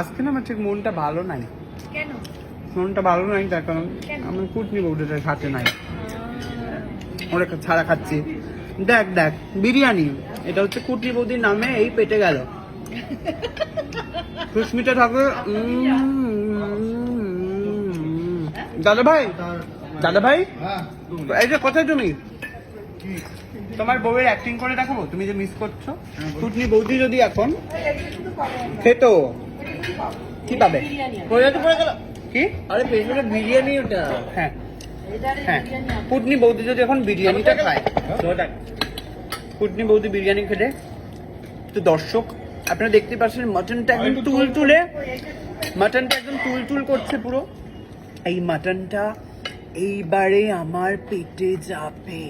আজকে না আমার ঠিক মনটা ভালো নাই। কেন? মনটা ভালো নাই তার কারণ আমি কুটনি বউটা সাথে নাই। ওরা ছাড়া খাচ্ছি। দেখ দেখ বিরিয়ানি এটা হচ্ছে কুটনি বৌদির নামে এই পেটে গেল। সুস্মিতা ঠাকুর উম, দাদা ভাই দাদা ভাই এই যে কোথায় তুমি? তোমার বউয়ের অ্যাক্টিং করে দেখাবো? তুমি যে মিস করছ? কুটনি বৌদি যদি এখন খেত কি পাবে পড়ে পড়ে গেল কি? আরে পেছনে বিরিয়ানি ওটা। হ্যাঁ। হ্যাঁ। কুটনি বৌদি যদি এখন বিরিয়ানিটা খায়। কুটনি বৌদি বিরিয়ানি খেলে তো দর্শক। আপনারা দেখতে পাচ্ছেন মাটনটা একদম তুল তুলে মাটনটা একদম তুল তুল করছে পুরো। এই মাটনটা এইবারে আমার পেটে যাবে।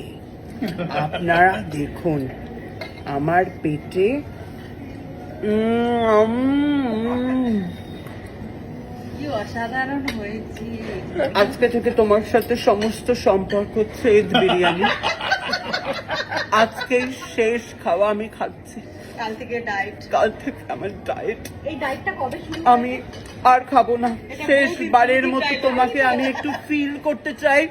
আপনারা দেখুন আমার পেটে উম, উম, কি অসাধারণ হয়েছে আজকে থেকে তোমার সাথে সমস্ত সম্পর্ক ছেদ বিরিয়ানি। আজকে শেষ খাওয়া আমি খাচ্ছি। কাল থেকে ডায়েট কাল থেকে আমার ডায়েট এই ডায়েটটা কবে শুরু আমি আর খাব না। শেষ বারের মতো তোমাকে আমি একটু ফিল করতে চাই।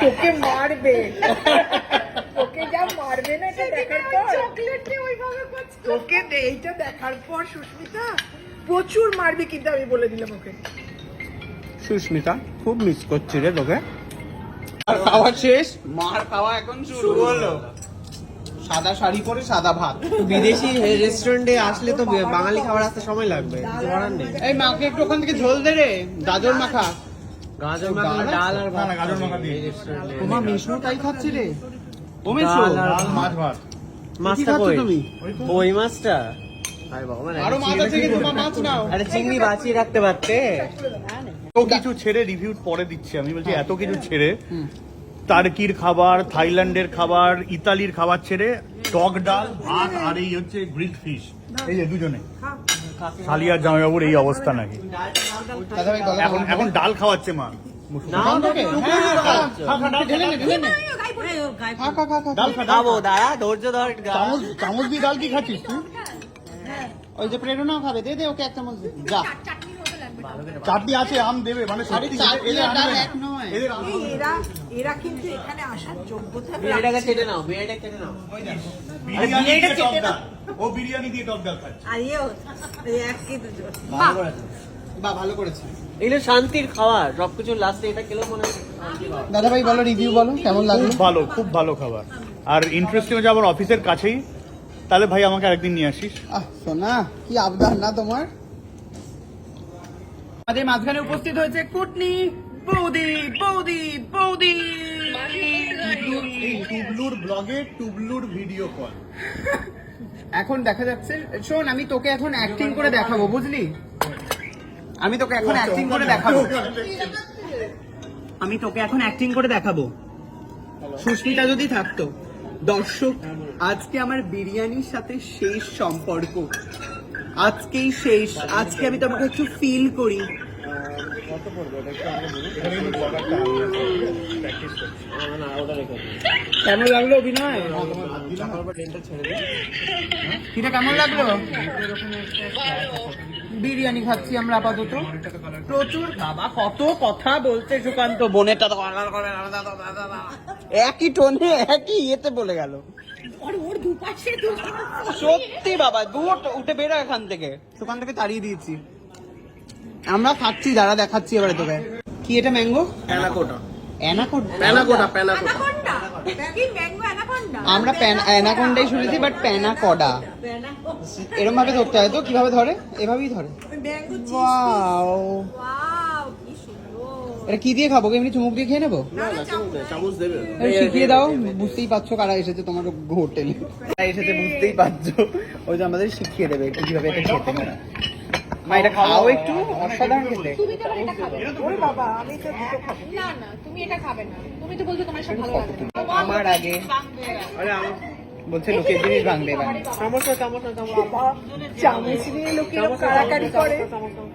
তোকে মারবে। তোকে যা মারবে না এটা দেখার পর। চকলেটে ওইভাবে করছে। তোকে এইটা দেখার পর সুস্মিতা প্রচুর মারবে কিন্তু আমি বলে দিলাম ওকে। সুস্মিতা খুব মিস করছি রে তোকে। আর খাওয়া শেষ। মার খাওয়া এখন শুরু। হলো। সাদা শাড়ি পরে সাদা ভাত। বিদেশি রেস্টুরেন্টে আসলে তো বাঙালি খাবার আসতে সময় লাগবে। করার নেই। এই মাকে একটু ওখান থেকে ঝোল দে রে। গাজর মাখা। গাজর মাখা। ডাল আর ভাত গাজর মাখা দিয়ে। তোমার মেশো তাই খাচ্ছে রে। ও মেশো ডাল মাছ ভাত মাছটা খাচ্ছ কই? তুমি? ওই মাছটা? আরে ভগবান আরও মাছ আছে কি? তোমার মাছ নাও। আরে চিংড়ি বাঁচিয়ে রাখতে পারতে? এত কিছু ছেড়ে রিভিউ পরে দিচ্ছি। আমি বলছি এত কিছু ছেড়ে টার্কির খাবার থাইল্যান্ডের খাবার ইতালির খাবার ছেড়ে টক ডাল ভাত আর এই হচ্ছে গ্রিল ফিশ এই যে দুজনে। সালিয়ার জামাইবাবুর এই অবস্থা নাকি? এখন এখন ডাল খাওয়াচ্ছে মা। না। তোকে? খা, খা, খা, ডাল ঢেলে নে, ঢেলে নে। খা, খা, খা, খা, ডাল খা ডাল খাব দাঁড়া ধৈর্য ধর চামচ চামচ দিয়ে ডাল কি খাচ্ছিস তুই? ওই যে প্রেরণাও খাবে দে দে ওকে এক চামচ দে যা। চাটনি আছে আম দেবে মানে। এরা এরা কিন্তু এখানে আসার যোগ্যতা বিরিয়ানিটাকে রাখছে। নাও বিরিয়ানিটা চেটে নাও। বিরিয়ানিটা টক চেটে ও বিরিয়ানি দিয়ে টক ডাল খাচ্ছে। আর এক কি দুজন ভালো বা ভালো করেছে। এগুলো শান্তির খাবার সবকিছু লাস্টে এটা খেলেও মনে হয়। দাদা ভাই বলো রিভিউ বলো কেমন লাগল? খুব ভালো খুব ভালো খাবার। আর ইন্টারেস্টিং হচ্ছে আমার অফিসের কাছেই। তাহলে ভাই আমাকে আরেকদিন নিয়ে আসিস। আহ সোনা কি আবদার না তোমার? আমাদের মাঝখানে উপস্থিত হয়েছে কুটনি বৌদি বৌদি বৌদি। টুবলুর ব্লগে টুবলুর ভিডিও কল এখন দেখা যাচ্ছে শোন আমি তোকে এখন অ্যাক্টিং করে দেখাবো বুঝলি? আমি তোকে এখন অ্যাক্টিং করে দেখাবো। আমি তোকে এখন অ্যাক্টিং করে দেখাবো। সুস্মিতা যদি থাকতো দর্শক আজকে আমার বিরিয়ানির সাথে শেষ সম্পর্ক। আজকেই শেষ। আজকে আমি তোমাকে একটু ফিল করি। কেমন লাগল অভিনয়? কিটা কেমন লাগল? বিরিয়ানি খাচ্ছি আমরা আপাতত। প্রচুর বাবা কত কথা বলছে সুকান্ত। বোনেরটা তো একই টোনে একই ইয়েতে বলে গেল। আর ওর দুপাশে দুজন সত্যি বাবা দুটো উঠে বেরো এখান থেকে। সুকান্তকে তাড়িয়ে দিয়েছি। আমরা খাচ্ছি যারা দেখাচ্ছি এবারে তোকে। কি এটা ম্যাঙ্গো? অ্যানাকোটা। আমরা অ্যানাকোন্ডাই শুনেছি বাট প্যানাকডা ভাবে ধরতে হয় তো? কীভাবে ধরে? এভাবেই ধরে। ম্যাঙ্গো ওয়াও ওয়াও কি সুন্দর। এটা কি দিয়ে খাব? এমনি চুমুক দিয়ে খেয়ে নেব? শিখিয়ে দাও বুঝতেই পারছ কারা এসেছে তোমার হোটেলে। এসেছে বুঝতেই পারছ। ওই যে আমাদের শিখিয়ে দেবে একটু কীভাবে এটা খেতে হয়। মা এটা খাও একটু অসাধারণ খেতে। তুমি তো এটা খাবে। ওরে বাবা আমি তো দুটো খাব। না না তুমি এটা খাবে না। তুমি তো বলছো তোমার সব ভালো লাগে। আমার আগে আরে আমার বলছে লোকের জিনিস ভাঙবে চামচটা চামচ বাবা চামচ নিয়ে লোক কাড়াকাড়ি করে।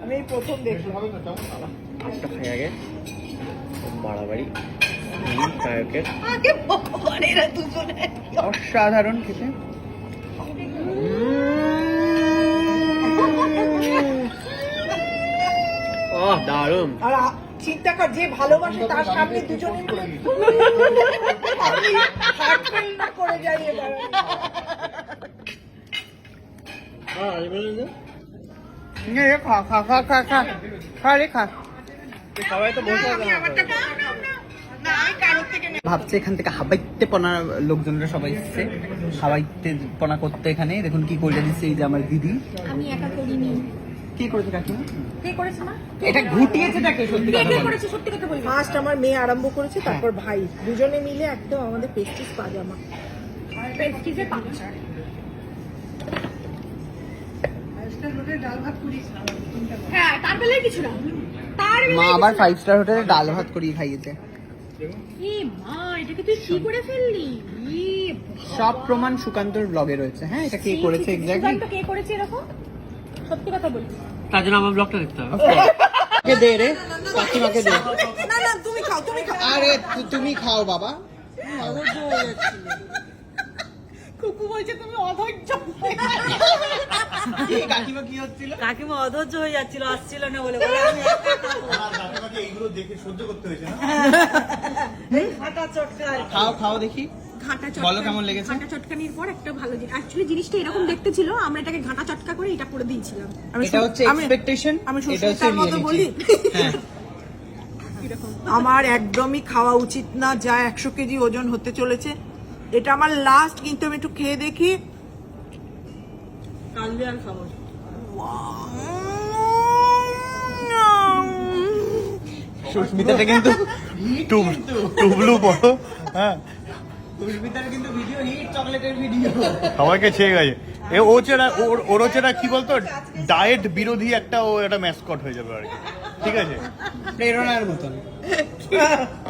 আমি প্রথম দেখলাম। একটা খাই আগে। বাড়াবাড়ি। অসাধারণ খেতে। দারুণ। আর চিন্তা কর যে ভালোবাসে তার সামনে দুজনে না করে যাই এবার। খা খা খা খা খা খা রে খা। সবাই তো বসে ভাবছে এখান থেকে হাবাইতে পনা লোকজনরা সবাই এসছে। হাবাইতে পনা করতে এখানে। দেখুন কি করে দিচ্ছে এই যে আমার দিদি। আমি একা করিনি। কি করেছে কাকিমা? কে করেছে মা? এটা সত্যি কে? করেছে? সত্যি কথা বলবি। ফার্স্ট আমার মেয়ে আরম্ভ করেছে তারপর ভাই। দুজনে মিলে একদম আমাদের পেস্টিস পাজামা। হ্যাঁ তার বেলায় কিছু না। তার মা আবার ফাইভ স্টার হোটেলে ডাল ভাত করিয়ে খাইয়েছে। এ মা এটাকে তুই ফেললি? সব প্রমাণ সুকান্তর ব্লগে রয়েছে। হ্যাঁ এটা কে করেছে এক্স্যাক্টলি কে করেছে এরকম? সত্যি কথা বলি। তার জন্য আমার ব্লগটা দেখতে হবে। কে দে রে? কাকিমাকে দে। না না তুমি খাও তুমি খাও। আরে তুমি খাও বাবা। কুকু বলছে তুমি অধৈর্য। কাকিমা কি হচ্ছিল? কাকিমা অধৈর্য হয়ে যাচ্ছিল আসছিল না বলে বলে আমি এইগুলো দেখে সহ্য করতে হয়েছে না? ফাটা চটকা খাও খাও দেখি। ঘাটা বলো কেমন লেগেছে? ঘাটা চটকানির পর একটা ভালো জিনিস অ্যাকচুয়ালি জিনিসটা এরকম দেখতে ছিল আমরা এটাকে ঘাটা চটকা করে এটা করে দিয়েছিলাম। এটা হচ্ছে এক্সপেকটেশন আমি সুস্মিতার মতো বলি? হ্যাঁ। আমার একদমই খাওয়া উচিত না যা একশো কেজি ওজন হতে চলেছে। এটা আমার লাস্ট কিন্তু আমি একটু খেয়ে দেখি। সুস্মিতাটা কিন্তু টুবলু বড়। হ্যাঁ। কিন্তু ভিডিও হিট চকলেটের ভিডিও সবাইকে ছেয়ে গেছে। এ ও চেরা ওর- ওর চেরা কি বলতো ডায়েট বিরোধী একটা ও একটা ম্যাসকট হয়ে যাবে আর কি। ঠিক আছে? প্রেরণার মতন।